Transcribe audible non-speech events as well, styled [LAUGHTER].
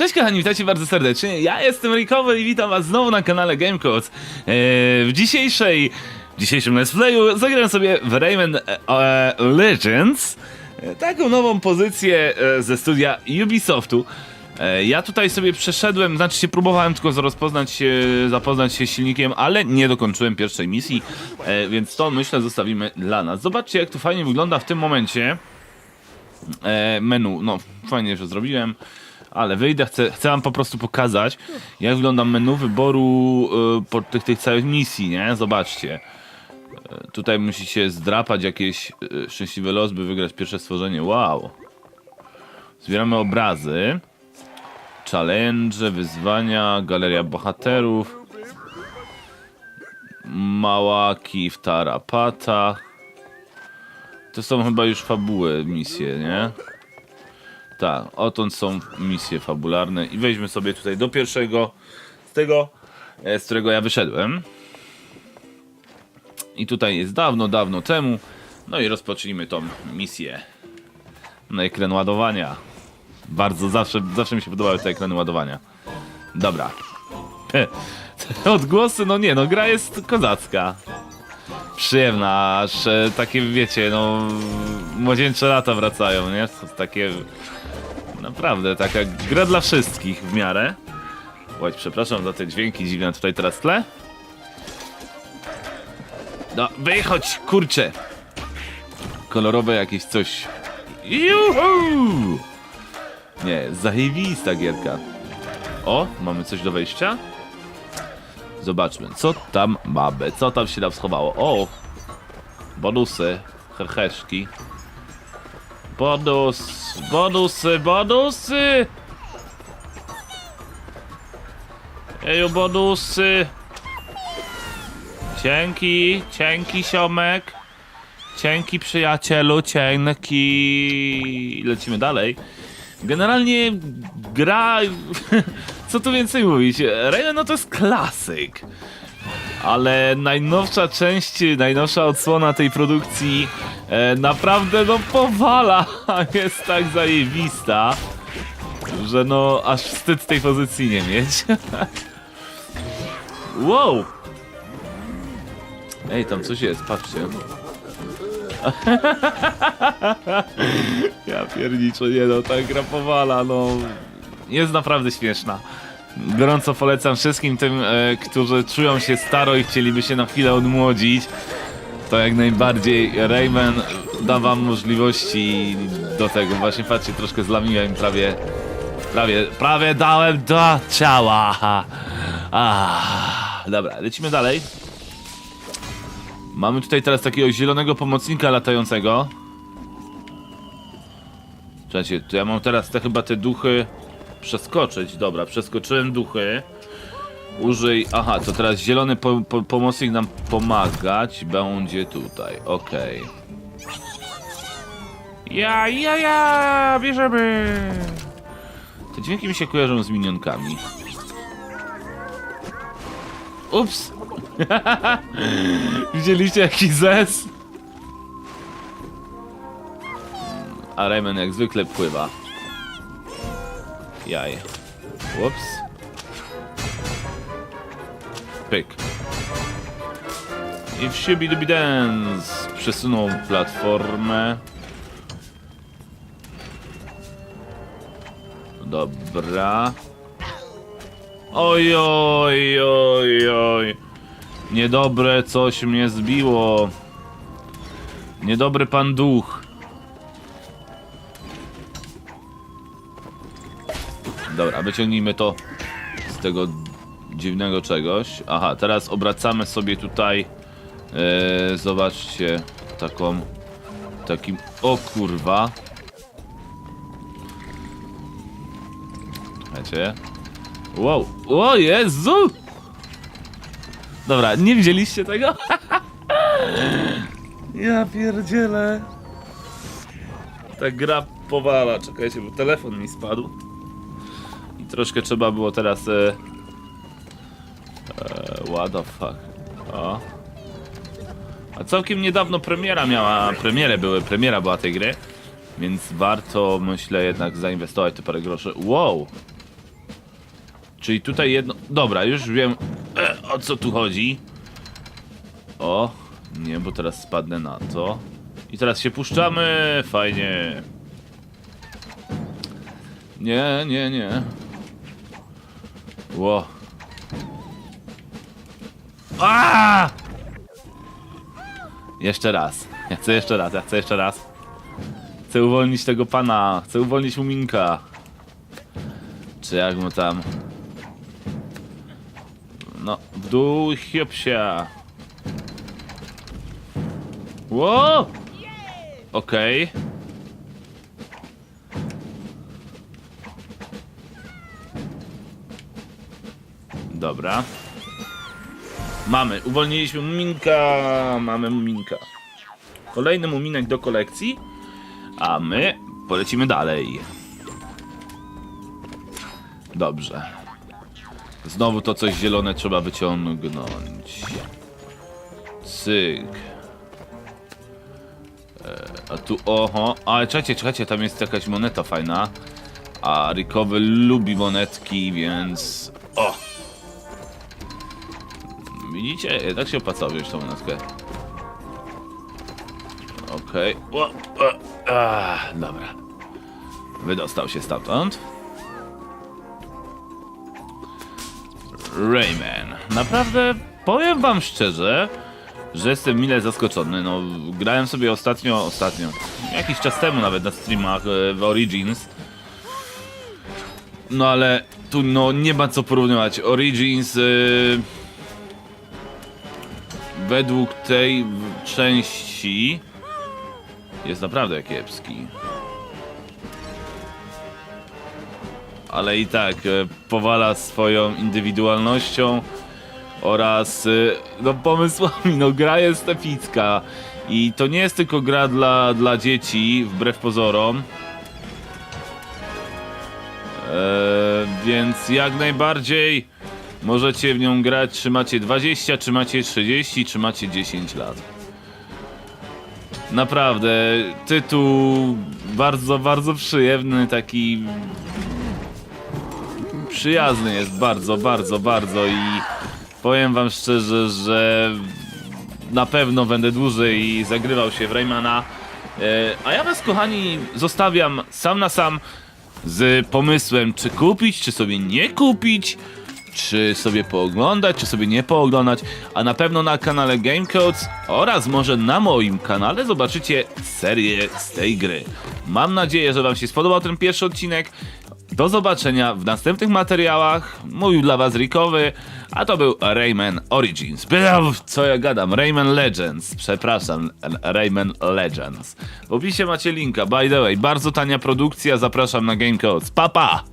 Cześć kochani, witajcie bardzo serdecznie. Ja jestem Rikowy i witam was znowu na kanale Gamecodes. Eee, w dzisiejszej, w dzisiejszym let's playu zagram sobie w Rayman e, e, Legends. E, taką nową pozycję e, ze studia Ubisoftu. E, ja tutaj sobie przeszedłem, znaczy się próbowałem tylko rozpoznać się, zapoznać się z silnikiem, ale nie dokończyłem pierwszej misji, e, więc to myślę zostawimy dla nas. Zobaczcie jak to fajnie wygląda w tym momencie e, menu. No, fajnie, że zrobiłem, ale wyjdę, chcę, chcę wam po prostu pokazać, jak wygląda menu wyboru e, po tych, tych całych misji, nie? Zobaczcie. E, tutaj musicie zdrapać jakieś e, szczęśliwe los, by wygrać pierwsze stworzenie. Wow. Zbieramy obrazy. Challenge, wyzwania, galeria bohaterów. Małaki w tarapata. To są chyba już fabuły, misje, nie? Tak, odtąd są misje fabularne i weźmy sobie tutaj do pierwszego z tego, e, z którego ja wyszedłem. I tutaj jest dawno, dawno temu. No i rozpocznijmy tą misję na ekran ładowania. Bardzo, zawsze, zawsze mi się podobały te ekrany ładowania. Dobra. [LAUGHS] Odgłosy, no nie, no gra jest kozacka przyjemna, aż e, takie wiecie, no młodzieńcze lata wracają, nie? Takie naprawdę taka gra dla wszystkich w miarę. Oj, przepraszam za te dźwięki dziwne tutaj teraz tle. No, wychodź, kurczę. Kolorowe jakieś coś. Juhu! Nie, zajebista gierka. O, mamy coś do wejścia? Zobaczmy, co tam mamy, co tam się nam schowało. O! Bonusy, herheszki. Bonus, bonusy, bonusy! Eju, bonusy! Cienki, cienki siomek. Cienki przyjacielu, cienki. Lecimy dalej. Generalnie gra. [LAUGHS] Co tu więcej mówić? Rayman no to jest klasyk. Ale najnowsza część, najnowsza odsłona tej produkcji e, naprawdę no powala. [LAUGHS] Jest tak zajebista, że no aż wstyd tej pozycji nie mieć. [LAUGHS] wow! Ej, tam coś jest, patrzcie. [LAUGHS] Ja pierniczę, nie no, ta gra powala, no. Jest naprawdę śmieszna. Gorąco polecam wszystkim tym, e, którzy czują się staro i chcieliby się na chwilę odmłodzić. To jak najbardziej Rayman da wam możliwości do tego. Właśnie patrzcie, troszkę zlamiłem prawie, prawie, prawie dałem do ciała. Ah, dobra, lecimy dalej. Mamy tutaj teraz takiego zielonego pomocnika latającego. Słuchajcie, to ja mam teraz te chyba te duchy przeskoczyć. Dobra, przeskoczyłem duchy. Użyj. Aha, to teraz zielony po, po, pomocnik nam pomagać będzie tutaj. Okej. Ja, ja, ja! Bierzemy! Te dźwięki mi się kojarzą z minionkami. Ups! [LAUGHS] Widzieliście jaki zes? A Rayman jak zwykle pływa. Jaj. Whoops. Pyk. I w Shibidubi Dance przesunął platformę. Dobra. Oj, oj, oj, oj. Niedobre coś mnie zbiło. Niedobry pan duch. Dobra, wyciągnijmy to z tego dziwnego czegoś. Aha, teraz obracamy sobie tutaj. E, zobaczcie, taką. Takim. O kurwa. Słuchajcie. Wow, o Jezu! Dobra, nie widzieliście tego? [LAUGHS] ja pierdzielę. Ta gra powala. Czekajcie, bo telefon mi spadł. I troszkę trzeba było teraz. E, e, what the fuck? O. A całkiem niedawno premiera miała. Premiere były, premiera była tej gry. Więc warto, myślę, jednak zainwestować te parę groszy. Wow! Czyli tutaj jedno... Dobra, już wiem e, o co tu chodzi. O, nie, bo teraz spadnę na to. I teraz się puszczamy, fajnie. Nie, nie, nie. Ło. A! Jeszcze raz. Ja chcę jeszcze raz, ja chcę jeszcze raz. Chcę uwolnić tego pana, chcę uwolnić Muminka. Czy jak mu tam... No, w dół hiopsia. Ło! Okej. Dobra. Mamy, uwolniliśmy Muminka, mamy Muminka. Kolejny Muminek do kolekcji, a my polecimy dalej. Dobrze. Znowu to coś zielone trzeba wyciągnąć. Cyk. E, a tu, oho, ale czekajcie, czekajcie, tam jest jakaś moneta fajna. A Rickowy lubi monetki, więc... O! Widzicie? Tak się opłaca wziąć tą monetkę. Okej. O, o, ah, Dobra. Wydostał się stamtąd. Rayman. Naprawdę powiem wam szczerze, że jestem mile zaskoczony. No, grałem sobie ostatnio, ostatnio, jakiś czas temu nawet na streamach e, w Origins. No ale tu no nie ma co porównywać. Origins e, według tej części jest naprawdę kiepski. Ale i tak e, powala swoją indywidualnością oraz e, no, pomysłami. No, gra jest epicka i to nie jest tylko gra dla, dla dzieci, wbrew pozorom. E, więc jak najbardziej możecie w nią grać, czy macie 20, czy macie 30, czy macie 10 lat. Naprawdę, tytuł bardzo, bardzo przyjemny, taki przyjazny jest bardzo, bardzo, bardzo i powiem wam szczerze, że na pewno będę dłużej zagrywał się w Raymana. E, A ja was, kochani, zostawiam sam na sam z pomysłem, czy kupić, czy sobie nie kupić, czy sobie pooglądać, czy sobie nie pooglądać, a na pewno na kanale Gamecodes oraz może na moim kanale zobaczycie serię z tej gry. Mam nadzieję, że wam się spodobał ten pierwszy odcinek. Do zobaczenia w następnych materiałach. Mówił dla was Rickowy, a to był Rayman Origins. Co ja gadam? Rayman Legends. Przepraszam, Rayman Legends. W opisie macie linka. By the way, bardzo tania produkcja. Zapraszam na Gamecodes. Pa, pa!